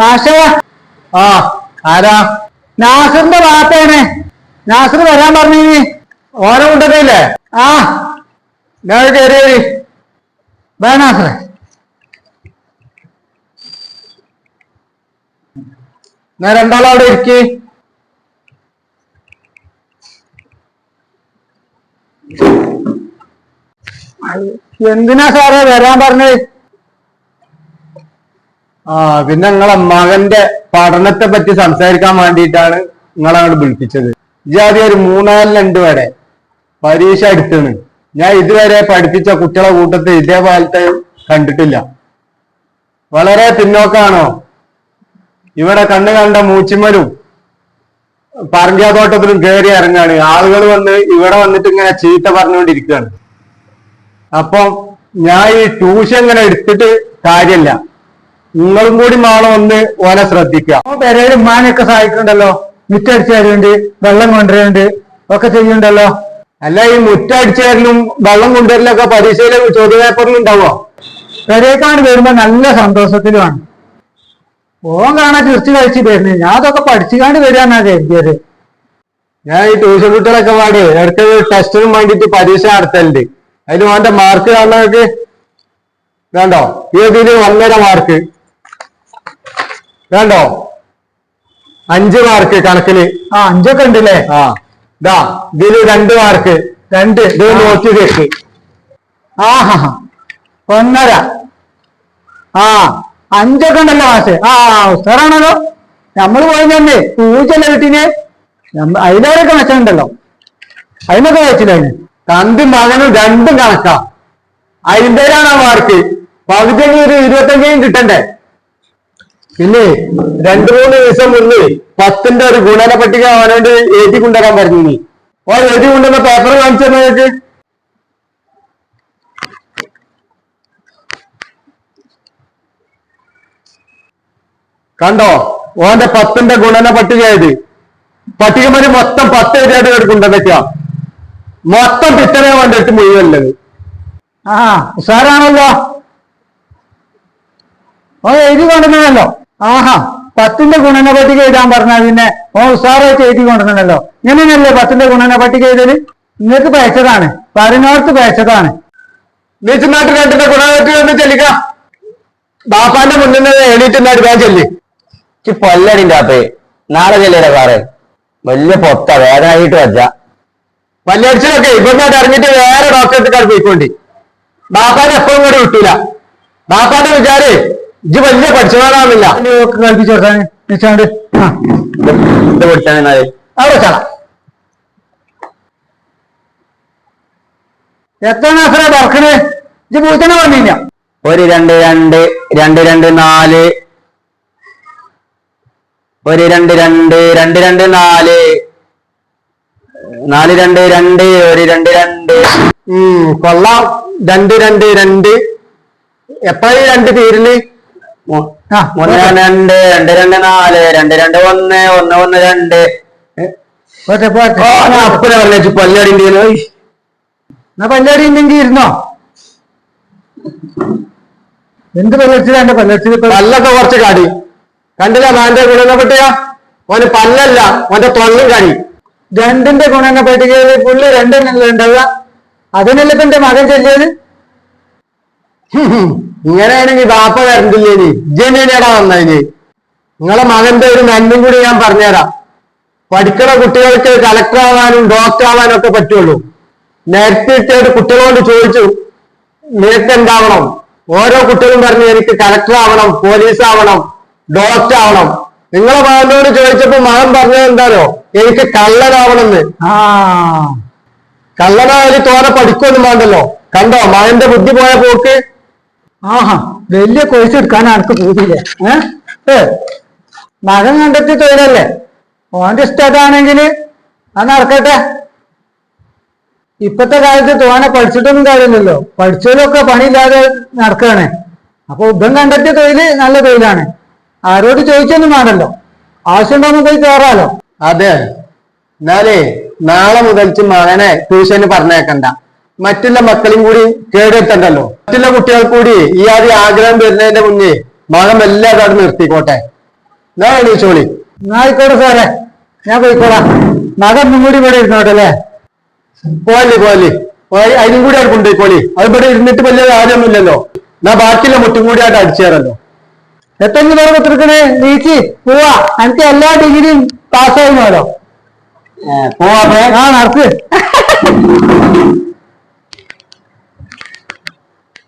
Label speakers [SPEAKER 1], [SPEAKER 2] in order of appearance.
[SPEAKER 1] മാഷേ.
[SPEAKER 2] ആ ആരാ?
[SPEAKER 1] നാസറിന്റെ ഭാഗത്താണ് നാസർ വരാൻ പറഞ്ഞു
[SPEAKER 2] ഓരോ കൂട്ടത്തില്ലേ
[SPEAKER 1] ആ
[SPEAKER 2] ഞാൻ കയറി
[SPEAKER 1] വേ നാസറെ.
[SPEAKER 2] ഞാൻ അവിടെ ഇരിക്കി.
[SPEAKER 1] എന്തിനാ സാറേ വരാൻ പറഞ്ഞത്?
[SPEAKER 2] ആ പിന്നെ നിങ്ങളെ മകന്റെ പഠനത്തെ പറ്റി സംസാരിക്കാൻ വേണ്ടിയിട്ടാണ് നിങ്ങളെ അങ്ങോട്ട് വിളിപ്പിച്ചത്. ഇജാതി ഒരു മൂന്നാൽ രണ്ട് വരെ. പരീക്ഷ എടുത്താണ്. ഞാൻ ഇതുവരെ പഠിപ്പിച്ച കുട്ടികളെ കൂട്ടത്തിൽ ഇതേപോലത്തെ കണ്ടിട്ടില്ല. വളരെ പിന്നോക്കാണോ? ഇവിടെ കണ്ണു കണ്ട മൂച്ചിമരും പറമ്പ്യാതോട്ടത്തിലും കയറി ഇറങ്ങാണ്. ആളുകൾ വന്ന് ഇവിടെ വന്നിട്ട് ഇങ്ങനെ ചീത്ത പറഞ്ഞുകൊണ്ടിരിക്കുകയാണ്. അപ്പം ഞാൻ ഈ ട്യൂഷൻ ഇങ്ങനെ എടുത്തിട്ട് കാര്യമില്ല. നിങ്ങളും കൂടി വേണം ഒന്ന് ഓനെ ശ്രദ്ധിക്കുക.
[SPEAKER 1] പെരയിൽ ഉമ്മാനൊക്കെ സഹായിക്കുന്നുണ്ടല്ലോ മിറ്റടിച്ചു തരുന്നുണ്ട് വെള്ളം കൊണ്ടുവരുന്നുണ്ട് ഒക്കെ ചെയ്യുന്നുണ്ടല്ലോ.
[SPEAKER 2] അല്ല ഈ മുറ്റടിച്ചേരലും വെള്ളം കൊണ്ടുവരലൊക്കെ പരീക്ഷയിലെ ചോദ്യ പേപ്പറിൽ ഉണ്ടാവോ?
[SPEAKER 1] പെരേക്കാണ് വരുമ്പോ നല്ല സന്തോഷത്തിലുമാണ്. ഓൻ കാണാൻ ചുരുത്തി കഴിച്ച് വരുന്നത്. ഞാൻ അതൊക്കെ പഠിച്ചുകാണ്ട് വരികയെന്നാ കരുതിയത്.
[SPEAKER 2] ഞാൻ ഈ ട്യൂഷൻ കുട്ടികളൊക്കെ പാടി ഇടയ്ക്ക് ടെസ്റ്റിനും വേണ്ടിയിട്ട് പരീക്ഷ നടത്തലുണ്ട്. അതിന് ഓന്റെ മാർക്ക് കാണുന്നവർക്ക് വേണ്ടോ ഈ ഒന്നര മാർക്ക് വേണ്ടോ അഞ്ച് മാർക്ക് കണക്കിൽ.
[SPEAKER 1] ആ അഞ്ചൊക്കെ ഉണ്ടല്ലേ?
[SPEAKER 2] ആ. ഇതാ ഇതിൽ രണ്ട് മാർക്ക്
[SPEAKER 1] രണ്ട്.
[SPEAKER 2] ഇത് നോക്കി കേക്ക്
[SPEAKER 1] ആഹാ. ഒന്നര. ആ. അഞ്ചൊക്കെ ഉണ്ടല്ലോ മാഷെ. ആ ഉസ്താറാണല്ലോ നമ്മൾ പോയതന്നെ പൂച്ചല്ല കിട്ടിനെ അതിലൊക്കെ മെച്ചമുണ്ടല്ലോ അതിനൊക്കെ വെച്ചില്ല അതിന്?
[SPEAKER 2] തന്റെ മകനും രണ്ടും കണക്കാ. അതിന്റെതാണ് മാർക്ക് പകുതിക്ക് ഒരു ഇരുപത്തഞ്ചേയും കിട്ടണ്ടേ? പിന്നെ രണ്ടു മൂന്ന് ദിവസം മുന്നേ പത്തിന്റെ ഒരു ഗുണന പട്ടിക അവനോട് എഴുതി കൊണ്ടുവരാൻ പറഞ്ഞു നീ. ഓ എഴുതി കൊണ്ടുവന്ന പേപ്പർ കാണിച്ചു നിങ്ങൾക്ക് കണ്ടോ? ഓന്റെ പത്തിന്റെ ഗുണന പട്ടിക ഏത്? പട്ടികമാര് മൊത്തം പത്ത് എഴുതിയായിട്ട് കൊണ്ടുവന്നേക്കുക മൊത്തം പിത്തനെ കണ്ടിട്ട് മുഴുവല്ലത്
[SPEAKER 1] ആ ഉഷാറാണല്ലോ ഓ എഴുതി കൊണ്ടുവന്നല്ലോ ആഹാ പത്തിന്റെ ഗുണന പട്ടിക എഴുതാൻ പറഞ്ഞാൽ പിന്നെ ഓ ഉഷാറായിട്ട് എഴുതി കൊണ്ടുവന്നല്ലോ ഇങ്ങനെയല്ലേ പത്തിന്റെ ഗുണന പട്ടിക എഴുതൽ? നിങ്ങൾക്ക് പേച്ചതാണ് പതിനോർത്ത് പേച്ചതാണ്
[SPEAKER 2] നീച്ചുനാട്ട് ഒന്ന് ചെല്ലിക്ക. ബാപ്പാന്റെ മുന്നിൽ നിന്ന്
[SPEAKER 3] പൊല്ലടിന്റെ അപ്പേ നാളെ ചെല്ലില്ല സാറേ. വലിയ പൊത്ത വേദനായിട്ട് വെച്ച
[SPEAKER 2] പല്ലടിച്ചിലൊക്കെ ഇവിടുന്ന് അറിഞ്ഞിട്ട് വേറെ ഡോക്ടറെ പോയിക്കൊണ്ടി. ബാപ്പാന്റെ എപ്പോഴും കൂടി വിട്ടൂല. ബാപ്പാന്റെ വിചാരേ ഇജ് വലിയ
[SPEAKER 1] പഠിച്ചവരാണില്ല കൊടുത്താൽ
[SPEAKER 3] ഇത്
[SPEAKER 1] അവിടെ വെച്ചാള. എത്ര നാസറ പറക്കണേ ഇത് പൂച്ചനെ പറഞ്ഞില്ല
[SPEAKER 3] ഒരു രണ്ട് രണ്ട് രണ്ട് രണ്ട് നാല്. ഒരു രണ്ട് രണ്ട് രണ്ട് രണ്ട് നാല്. നാല് രണ്ട് രണ്ട് ഒരു രണ്ട് രണ്ട്.
[SPEAKER 2] ഉം കൊള്ളാം. രണ്ട് രണ്ട് രണ്ട്. എപ്പോഴും രണ്ട്
[SPEAKER 1] തീരിൽ?
[SPEAKER 3] മൂന്ന് രണ്ട് രണ്ട് രണ്ട് നാല് രണ്ട് രണ്ട് ഒന്ന് ഒന്ന് ഒന്ന് രണ്ട്.
[SPEAKER 1] പോട്ടെ പോട്ടെ.
[SPEAKER 2] അപ്പനെ പറഞ്ഞു പല്ലടിന്റെ
[SPEAKER 1] എന്നാ പല്ലാടി ഉണ്ടെങ്കിൽ ഇരുന്നോ? എന്ത് പല്ലടിച്ചിൽ ഇപ്പൊ?
[SPEAKER 2] പല്ലൊക്കെ കുറച്ച് കാടി. കണ്ടില്ല മാന്റെ ഗുണന പട്ടിക ഓന് പല്ലല്ല ഓന്റെ തൊള്ളും കാടി.
[SPEAKER 1] രണ്ടിന്റെ ഗുണന പട്ടികയിൽ പുള്ളി രണ്ടെണ്ണല്ലേ ഉണ്ടാവുക? അതിനല്ലേ ഇപ്പൊ എന്റെ മകൻ ചെല്ലിയത്?
[SPEAKER 2] ഇങ്ങനെയാണെങ്കിൽ ബാപ്പ വരണ്ടില്ലേ നീ? വന്നതിന്. നിങ്ങളെ മകന്റെ ഒരു നന്മയും കൂടി ഞാൻ പറഞ്ഞുതരാം. പഠിക്കണ കുട്ടികൾക്ക് കളക്ടർ ആവാനും ഡോക്ടർ ആവാനും ഒക്കെ പറ്റുള്ളൂ. നേരത്തെ കുട്ടികളോട് ചോദിച്ചു നിനക്ക് എന്താവണം? ഓരോ കുട്ടികളും പറഞ്ഞു എനിക്ക് കലക്ടർ ആവണം പോലീസ് ആവണം ഡോക്ടർ ആവണം. നിങ്ങളെ മകനോട് ചോദിച്ചപ്പോ മകൻ പറഞ്ഞത് എന്താണോ എനിക്ക് കള്ളനാവണമെന്ന്.
[SPEAKER 1] ആ.
[SPEAKER 2] കള്ളനായാലും തോനെ പഠിക്കൊന്നും വേണ്ടല്ലോ. കണ്ടോ? മകന്റെ ബുദ്ധി പോയ പോക്ക്
[SPEAKER 1] ആഹാ വലിയ കോഴ്സ് എടുക്കാൻ അനക്ക് പൂതിയില്ലേ? ഏ? മകൻ കണ്ടെത്തി തൊഴിലല്ലേ? ഓന്റെ ഇഷ്ടം അതാണെങ്കിൽ അത് നടക്കട്ടെ. ഇപ്പത്തെ കാലത്ത് തോനെ പഠിച്ചിട്ടൊന്നും കാര്യമില്ലല്ലോ. പഠിച്ചതിലൊക്കെ പണിയില്ലാതെ നടക്കുകയാണ് അപ്പൊ ഉബൻ കണ്ടെത്തിയ തൊഴിൽ നല്ല തൊഴിലാണ്. ആരോട് ചോദിച്ചൊന്നും വേണ്ടല്ലോ ആവശ്യമുണ്ടോന്ന് പോയി കയറാലോ
[SPEAKER 2] അതെ. എന്നാലേ നാളെ മുതൽ മകനെ ട്യൂഷന് പറഞ്ഞേക്കണ്ട മറ്റുള്ള മക്കളും കൂടി കേടുവരുത്തണ്ടല്ലോ. മറ്റുള്ള കുട്ടികൾ കൂടി ഈ ആദ്യ ആഗ്രഹം വരുന്നതിന്റെ മുന്നേ മകം എല്ലാം അവിടെ നിർത്തിക്കോട്ടെ. ഞാൻ എണീച്ചോളി
[SPEAKER 1] എന്നാ ആയിക്കോട്ടെ സാറേ. ഞാൻ പോയിക്കോളാം. മകൻ മുൻകൂടി ഇവിടെ ഇരുന്നോട്ടെ അല്ലേ?
[SPEAKER 2] പോവല്ലേ പോവല്ലേ? അതിനും കൂടി അവിടെ കൊണ്ടുപോയിക്കോളി. അത് ഇവിടെ ഇരുന്നിട്ട് വലിയ കാര്യമൊന്നുമില്ലല്ലോ. എന്നാ ബാക്കിയുള്ള മുട്ടും കൂടി ആയിട്ട് അടിച്ചു തരല്ലോ
[SPEAKER 1] എത്തെങ്കിലും പേര് പത്രത്തിന് നീച്ചി പോവാ. എനിക്ക് എല്ലാ ഡിഗ്രിയും പാസ്സായിരുന്നല്ലോ
[SPEAKER 3] പോവാ
[SPEAKER 1] ആ നടക്ക്.